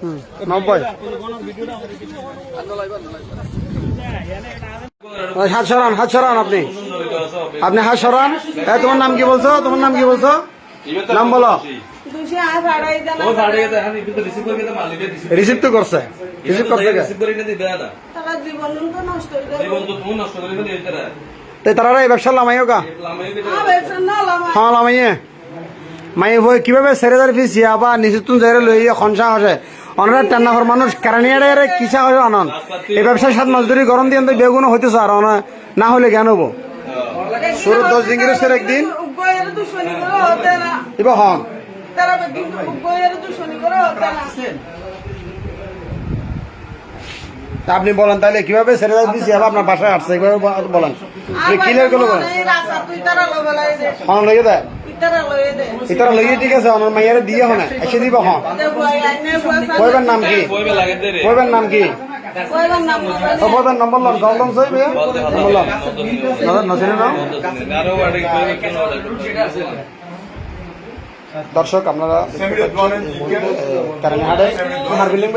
হুম, নব্বই ওই হাত সরান হাত সরান আপনি। আপনি হাত সরান। এ, তোমার নাম কি বলছো? তোমার নাম কি বলছো? নাম বলো। রিসিভ তো করছে। রিসিভ করছে কে? তারা জীবন তো নষ্ট যাবে তো তারা এই ব্যবসা লামাইও কা হ্যাঁ লামাইয়ে। মাই বই কীভাবে সেরে দাঁড়ি ফিস বা নিচুতুন জায়গা লই খনসা হসে? অনারা টান্নাফর মানুষ কারণিয়ারে কিসা হয়ে আনন? এই ব্যবসার সাথে মজদুরি গরম দিয়ে বেগুনো হইতেছে আর অনা না হলে জ্ঞান হব। শুরু দশ দিন গেলে স্যার একদিন। এবার হন তারা কিন্তু উগ্গয়ের দুশ্মনী করে হতে না তা আপনি বলেন তাহলে কীভাবে দাঁড়ি ফিস আপনার বাসায় আসছে কীভাবে বলেন? ক্লিয়ার করে বলেন হন লইয়ে দেয় ইতারা লইয়ে ঠিক আছে অনার মাইয়ারে দিয়ে হনে এসে দিব হন। কইবেন নাম কি? নাম কি? কইবার নাম তো কইবেন নম্বর লন সই নম্বর লন নজরে নাও দর্শক আপনারা কারণ আমার বিল্ডিং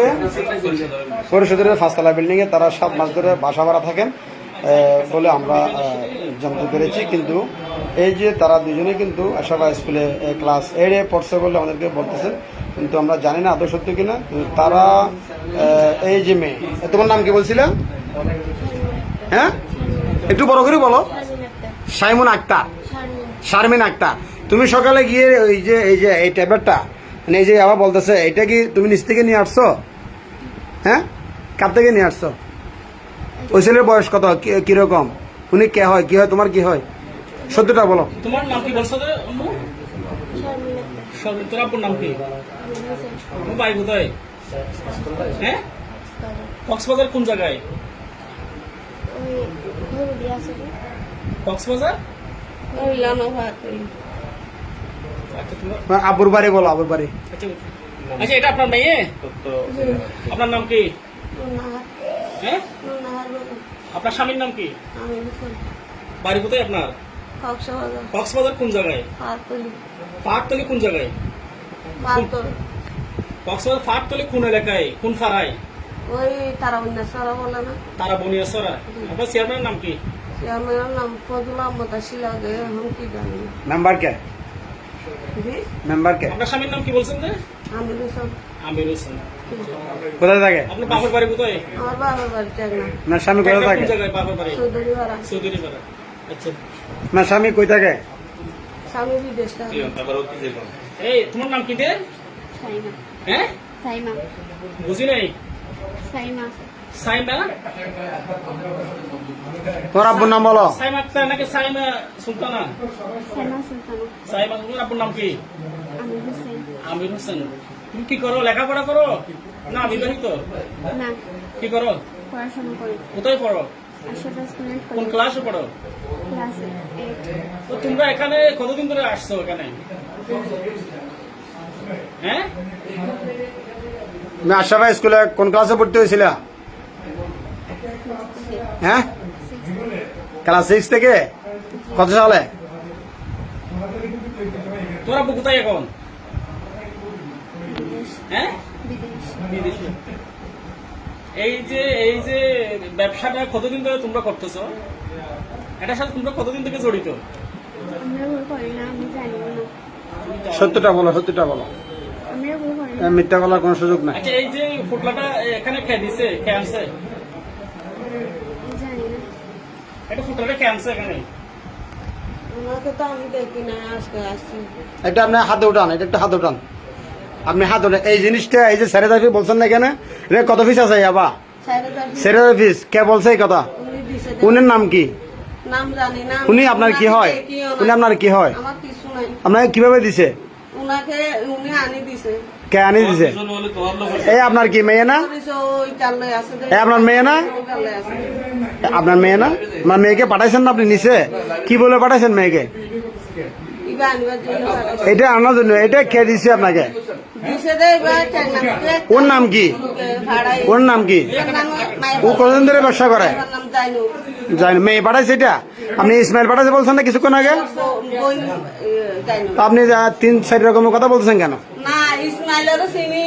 পরিষদের পাঁচতলা বিল্ডিং এ তারা সাত মাস ধরে বাসা ভাড়া থাকেন বলে আমরা জানতে পেরেছি। কিন্তু এই যে তারা দুজনে কিন্তু আশাবা স্কুলে ক্লাস এইটে পড়ছে বলে আমাদেরকে বলতেছেন। কিন্তু আমরা জানি না আদৌ সত্য কিনা। তারা এই যে মেয়ে তোমার নাম কি বলছিলাম হ্যাঁ? একটু বড় করে বলো। সাইমন আক্তার। শারমিন আক্তার। তুমি সকালে গিয়ে ওই যে এই যে এই ট্যাবলেটটা মানে এই যে আবার বলতেছে এটা কি তুমি নিচ থেকে নিয়ে আসছো? হ্যাঁ? কার থেকে নিয়ে আসছো? ওই ছেলের বয়স কত? কি- কীরকম? উনি কে হয়? কি হয়? তোমার কি হয়? সত্যটা বলো। তোমার নাম কি বলছো তোর আব্বুর নাম কি? বাড়ি কোথায়? হ্যাঁ? কক্সবাজার কোন জায়গায়? কক্সবাজার? আচ্ছা আব্বুর বাড়ি বলো আব্বুর বাড়ি। আচ্ছা আচ্ছা এটা আপনার মেয়ে? আপনার নাম কি? হ্যাঁ? আপনার স্বামীর নাম কি? বাড়ি কোথায় আপনার? কক্সবাজার। কক্সবাজার কোন জায়গায়? পাহাড়তলি। কোন জায়গায়? কক্সবাজার পাহাড়তলি কোন এলাকায়? কোন ফাড়ায় ওই তারা উন্নেশ্বরা বলে না? তারা বনিয়াসরা আপনার চেয়ারম্যানের নাম কি? আমার নাম ফজল আহমদ এখন কি জানি। কে? জি। মেম্বার কে আপনার স্বামীর নাম কি বলছেন যে? আমির হোসেন কোথায় থাকে? আপনার বাপের বাড়ি কোথায়? আমার বাবার বাড়িতে না না স্বামী কোথায় কোন জায়গায় বাপের বাড়ি? চৌধুরী ভাড়া আচ্ছা। না স্বামী কই থাকে? স্বামী বিদেশ থাকে। এই তোমার নাম কি দে সাইমা। হ্যাঁ? সাইমা। বুঝি নাই। সাইমা। সাইমা? তোমার আব্বুর নাম বলো। সাইমা আক্তার নাকি সাইমা সুলতানা? সাইমা সুলতানা। সাইমা তোমার আপনার নাম কি? আমির হোসেন। তুমি কি করো? লেখাপড়া করো? না বিবাহিত? না। কি করো? পড়াশোনা করি। কোথায় পড়ো? কোন ক্লাসে পড়ো? তো তোমরা এখানে কতদিন ধরে আসছো এখানে? হ্যাঁ? তুমি আশাবাই স্কুলে কোন ক্লাসে পড়তে হয়েছিল? হ্যাঁ? ক্লাস সিক্স থেকে? কত সালে? তোরা কোথায় এখন? হ্যাঁ? এই যে এই যে ব্যবসাটা কতদিন ধরে তোমরা করতেছো? এটার সাথে তোমরা কতদিন থেকে জড়িত? সত্যটা বলো সত্যটা বলো। মিথ্যা বলার কোনো সুযোগ নাই। আচ্ছা এই যে ফুটলাটা এখানে খেয়ে দিছে খেয়ে আনছে? এটা এখানে। আপনি হাতে উঠান এটা একটু হাতে উঠান। আপনি হাত উঠান। এই জিনিসটা এই যে স্যারে দাফি বলছেন না কেন রে কত ফিস আছে আবা দাঁড়িয়ে ফিস কে বলছে এই কথা? উনি উনির নাম কি? নাম জানি না উনি আপনার কি হয়? উনি আপনার কি হয়? আমার কিছু নাই। আপনাকে কীভাবে দিছে? উনাকে উনি আনি দিছে। কে আনি দিছে? এই আপনার কি মেয়ে না? করিছে ওই চালে আছে যে- এ আপনার মেয়ে না? আপনার মেয়ে না? আপনার মেয়েকে পাঠাইছেন না আপনি নিচে? কি বলে পাঠাইছেন মেয়েকে ইবা আনিবার জন্য পাঠাইছে। এটা আনার জন্য এটা কে দিছে আপনাকে? ওর নাম? কি ওর নাম কি? ও কতদিন ধরে ব্যবসা করে? ওর নাম জাইনু। যাই না। মেয়ে পাঠাইছে এটা? আপনি ইসমাইল পাঠাইছে বলছেন না কিছুক্ষণ আগে? আপনি যা তিন চার রকমের কথা বলছেন কেন? না ইসমাইলেরও চিনি।